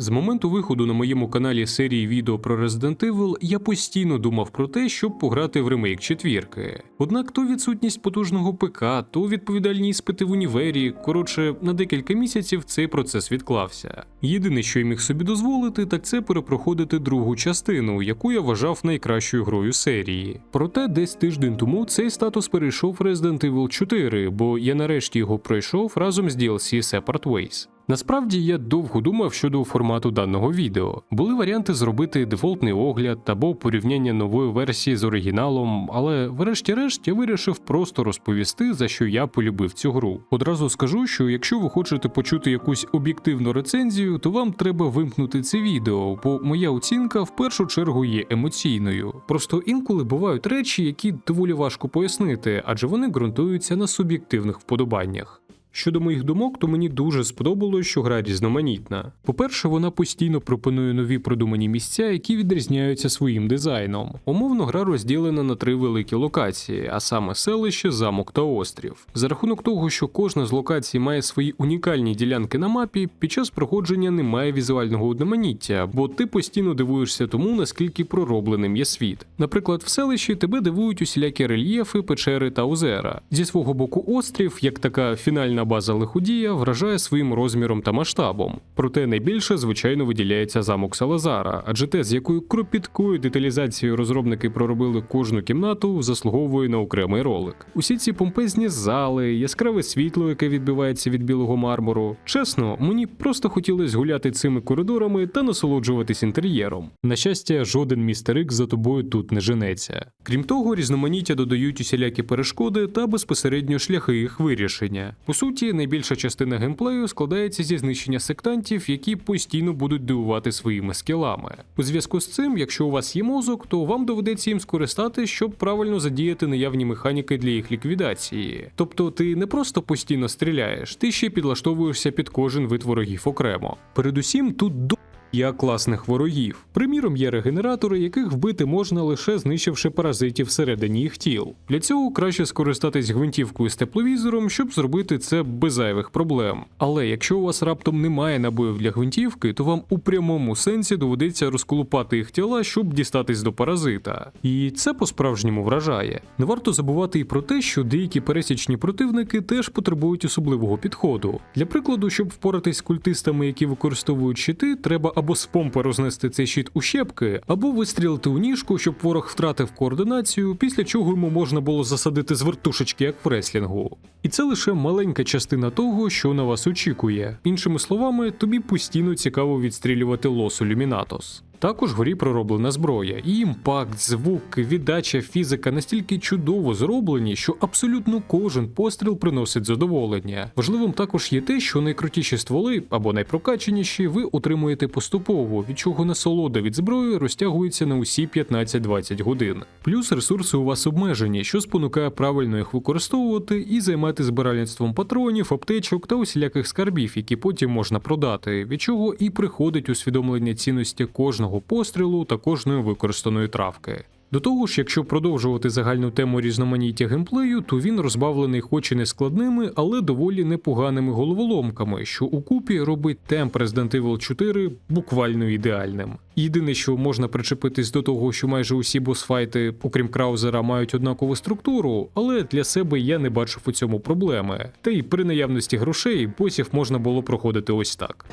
З моменту виходу на моєму каналі серії відео про Resident Evil я постійно думав про те, щоб пограти в ремейк четвірки. Однак то відсутність потужного ПК, то відповідальні іспити в універі. Коротше, на декілька місяців цей процес відклався. Єдине, що я міг собі дозволити, так це перепроходити другу частину, яку я вважав найкращою грою серії. Проте десь тиждень тому цей статус перейшов в Resident Evil 4, бо я нарешті його пройшов разом з DLC Separate Ways. Насправді я довго думав щодо формату даного відео. Були варіанти зробити дефолтний огляд або порівняння нової версії з оригіналом, але врешті-решт я вирішив просто розповісти, за що я полюбив цю гру. Одразу скажу, що якщо ви хочете почути якусь об'єктивну рецензію, то вам треба вимкнути це відео, бо моя оцінка в першу чергу є емоційною. Просто інколи бувають речі, які доволі важко пояснити, адже вони ґрунтуються на суб'єктивних вподобаннях. Щодо моїх думок, то мені дуже сподобалось, що гра різноманітна. По-перше, вона постійно пропонує нові продумані місця, які відрізняються своїм дизайном. Умовно, гра розділена на три великі локації, а саме селище, замок та острів. За рахунок того, що кожна з локацій має свої унікальні ділянки на мапі, під час проходження немає візуального одноманіття, бо ти постійно дивуєшся тому, наскільки проробленим є світ. Наприклад, в селищі тебе дивують усілякі рельєфи, печери та озера. Зі свого боку, острів, як така фінальна база лиходія, вражає своїм розміром та масштабом. Проте найбільше, звичайно, виділяється замок Салазара, адже те, з якою кропіткою деталізацією розробники проробили кожну кімнату, заслуговує на окремий ролик. Усі ці помпезні зали, яскраве світло, яке відбивається від білого мармуру. Чесно, мені просто хотілося гуляти цими коридорами та насолоджуватись інтер'єром. На щастя, жоден містер Ікс за тобою тут не женеться. Крім того, різноманіття додають усілякі перешкоди та безпосередньо шляхи їх вирішення. По суті, найбільша частина геймплею складається зі знищення сектантів, які постійно будуть дивувати своїми скілами. У зв'язку з цим, якщо у вас є мозок, то вам доведеться їм скористати, щоб правильно задіяти наявні механіки для їх ліквідації. Тобто ти не просто постійно стріляєш, ти ще підлаштовуєшся під кожен вид ворогів окремо. Передусім, тут до Є класних ворогів. Приміром, є регенератори, яких вбити можна лише знищивши паразитів всередині їх тіл. Для цього краще скористатись гвинтівкою з тепловізором, щоб зробити це без зайвих проблем. Але якщо у вас раптом немає набоїв для гвинтівки, то вам у прямому сенсі доведеться розколупати їх тіла, щоб дістатись до паразита. І це по-справжньому вражає. Не варто забувати і про те, що деякі пересічні противники теж потребують особливого підходу. Для прикладу, щоб впоратись з культистами, які використовують щити, треба або з помпи рознести цей щит у щепки, або вистрілити у ніжку, щоб ворог втратив координацію, після чого йому можна було засадити з вертушечки, як в реслінгу. І це лише маленька частина того, що на вас очікує. Іншими словами, тобі постійно цікаво відстрілювати лосу Люмінатос. Також в грі пророблена зброя, і імпакт, звук, віддача, фізика настільки чудово зроблені, що абсолютно кожен постріл приносить задоволення. Важливим також є те, що найкрутіші стволи або найпрокаченіші ви отримуєте поступово, від чого насолода від зброї розтягується на усі 15-20 годин. Плюс ресурси у вас обмежені, що спонукає правильно їх використовувати і займати збиральництвом патронів, аптечок та усіляких скарбів, які потім можна продати, від чого і приходить усвідомлення цінності кожного пострілу та кожної використаної травки. До того ж, якщо продовжувати загальну тему різноманіття геймплею, то він розбавлений хоч і не складними, але доволі непоганими головоломками, що укупі робить темп Resident Evil 4 буквально ідеальним. Єдине, що можна причепитись до того, що майже усі босфайти, окрім Краузера, мають однакову структуру, але для себе я не бачив у цьому проблеми. Та й при наявності грошей босів можна було проходити ось так.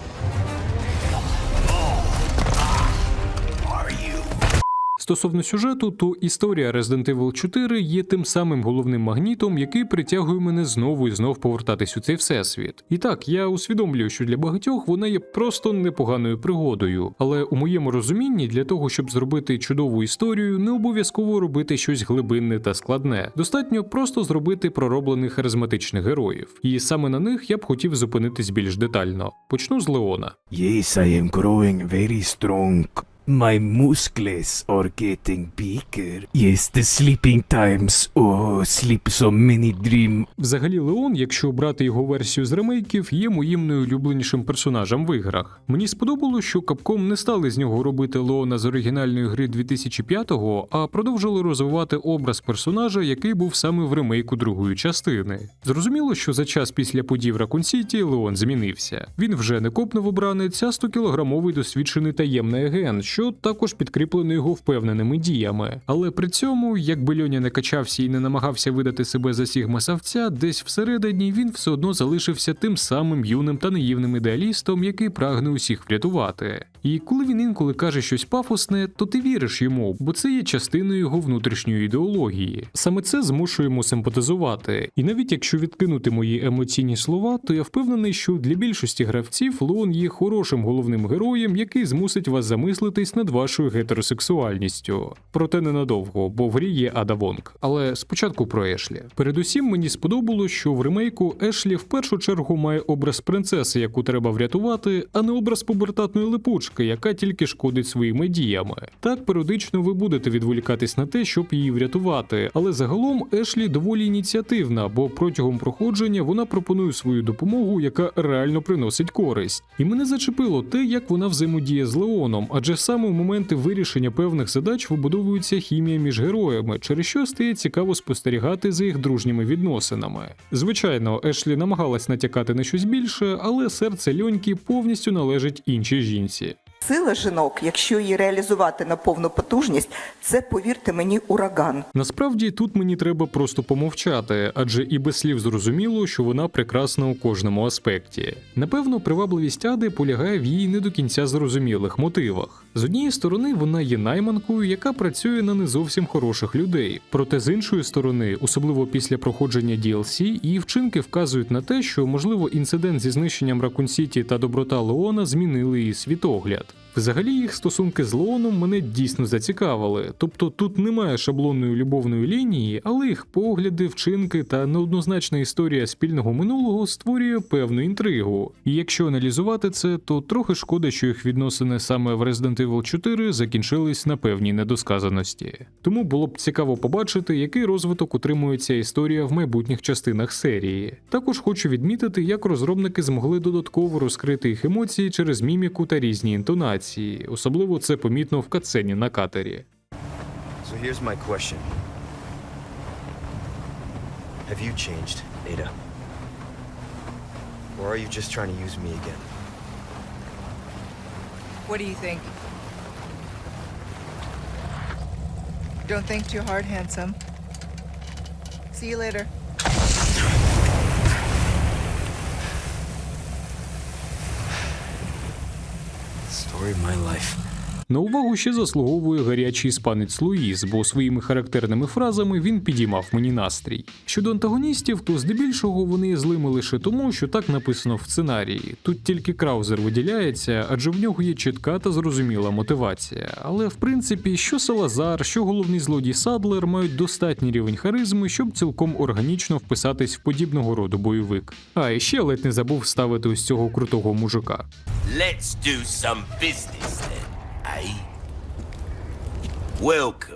Стосовно сюжету, то історія Resident Evil 4 є тим самим головним магнітом, який притягує мене знову і знов повертатись у цей всесвіт. І так, я усвідомлюю, що для багатьох вона є просто непоганою пригодою. Але у моєму розумінні, для того, щоб зробити чудову історію, не обов'язково робити щось глибинне та складне. Достатньо просто зробити пророблених харизматичних героїв. І саме на них я б хотів зупинитись більш детально. Почну з Леона. Yes, I am growing very strong. My muscles are getting bigger. Yes, the sleeping times. Oh, sleep so many dream. Взагалі, Леон, якщо брати його версію з ремейків, є моїм найулюбленішим персонажем в іграх. Мені сподобалось, що Capcom не стали з нього робити Леона з оригінальної гри 2005-го, а продовжили розвивати образ персонажа, який був саме в ремейку другої частини. Зрозуміло, що за час після подій в Ракун Сіті Леон змінився. Він вже не копнув обранець, а 100-кілограмовий досвідчений таємний агент, що також підкріплено його впевненими діями. Але при цьому, якби Льоня не качався і не намагався видати себе за сігма савця, десь всередині він все одно залишився тим самим юним та наївним ідеалістом, який прагне усіх врятувати. І коли він інколи каже щось пафосне, то ти віриш йому, бо це є частиною його внутрішньої ідеології. Саме це змушує йому симпатизувати. І навіть якщо відкинути мої емоційні слова, то я впевнений, що для більшості гравців Леон є хорошим головним героєм, який змусить вас замислитись над вашою гетеросексуальністю. Проте ненадовго, бо в грі є Ада Вонг. Але спочатку про Ешлі. Передусім мені сподобалось, що в ремейку Ешлі в першу чергу має образ принцеси, яку треба врятувати, а не образ пубертатної липучки, яка тільки шкодить своїми діями. Так періодично ви будете відволікатись на те, щоб її врятувати, але загалом Ешлі доволі ініціативна, бо протягом проходження вона пропонує свою допомогу, яка реально приносить користь. І мене зачепило те, як вона взаємодіє з Леоном, адже саме в моменти вирішення певних задач вибудовується хімія між героями, через що стає цікаво спостерігати за їх дружніми відносинами. Звичайно, Ешлі намагалась натякати на щось більше, але серце льоньки повністю належить іншій жінці. Сила жінок, якщо її реалізувати на повну потужність, це повірте мені ураган. Насправді тут мені треба просто помовчати, адже і без слів зрозуміло, що вона прекрасна у кожному аспекті. Напевно, привабливість Ади полягає в її не до кінця зрозумілих мотивах. З однієї сторони, вона є найманкою, яка працює на не зовсім хороших людей. Проте з іншої сторони, особливо після проходження DLC, її вчинки вказують на те, що можливо інцидент зі знищенням Ракун Сіті та доброта Леона змінили її світогляд. Взагалі їх стосунки з Леоном мене дійсно зацікавили. Тобто тут немає шаблонної любовної лінії, але їх погляди, вчинки та неоднозначна історія спільного минулого створює певну інтригу. І якщо аналізувати це, то трохи шкода, що їх відносини саме в Resident Evil 4 закінчились на певній недосказаності. Тому було б цікаво побачити, який розвиток утримує ця історія в майбутніх частинах серії. Також хочу відмітити, як розробники змогли додатково розкрити їх емоції через міміку та різні інтонації. Особливо це помітно в катсцені на катері. So here's my question. Have you changed, Ada? Or are you just trying to use me again? What do you think? Don't think too hard, handsome. See you later. Story of my life. На увагу ще заслуговує гарячий іспанець Луїс, бо своїми характерними фразами він підіймав мені настрій. Щодо антагоністів, то здебільшого вони злими лише тому, що так написано в сценарії. Тут тільки Краузер виділяється, адже в нього є чітка та зрозуміла мотивація. Але в принципі, що Салазар, що головний злодій Садлер мають достатній рівень харизми, щоб цілком органічно вписатись в подібного роду бойовик. А і ще ледь не забув вставити ось цього крутого мужика. Let's do some business then, eh? Welcome.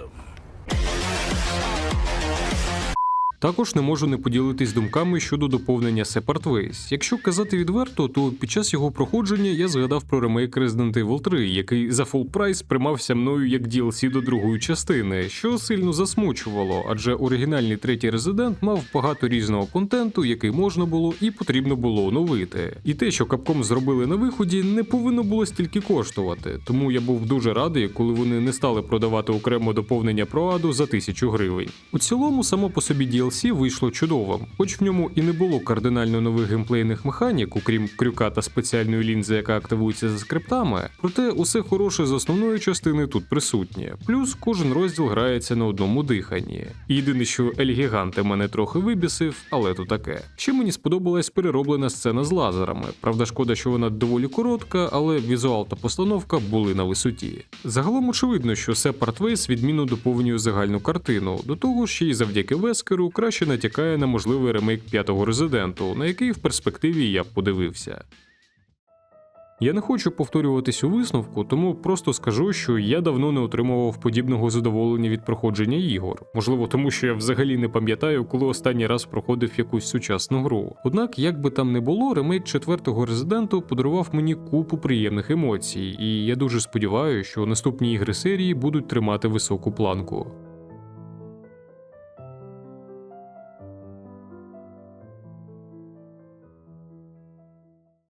Також не можу не поділитись думками щодо доповнення Separate Ways. Якщо казати відверто, то під час його проходження я згадав про ремейк Resident Evil 3, який за full прайс приймався мною як DLC до другої частини, що сильно засмучувало, адже оригінальний третій Resident мав багато різного контенту, який можна було і потрібно було оновити. І те, що Capcom зробили на виході, не повинно було стільки коштувати. Тому я був дуже радий, коли вони не стали продавати окремо доповнення про Аду за тисячу гривень. У цілому, само по собі DLC вийшло чудовим, хоч в ньому і не було кардинально нових геймплейних механік, окрім крюка та спеціальної лінзи, яка активується за скриптами. Проте усе хороше з основної частини тут присутнє. Плюс кожен розділ грається на одному диханні. Єдине, що Ель Гіганте мене трохи вибісив, але то таке. Ще мені сподобалась перероблена сцена з лазерами. Правда, шкода, що вона доволі коротка, але візуал та постановка були на висоті. Загалом очевидно, що Separate Ways відмінно доповнює загальну картину. До того ж, ще й завдяки Вескеру краще натякає на можливий ремейк п'ятого резиденту, на який в перспективі я б подивився. Я не хочу повторюватись у висновку, тому просто скажу, що я давно не отримував подібного задоволення від проходження ігор. Можливо, тому що я взагалі не пам'ятаю, коли останній раз проходив якусь сучасну гру. Однак, як би там не було, ремейк четвертого резиденту подарував мені купу приємних емоцій, і я дуже сподіваюся, що наступні ігри серії будуть тримати високу планку.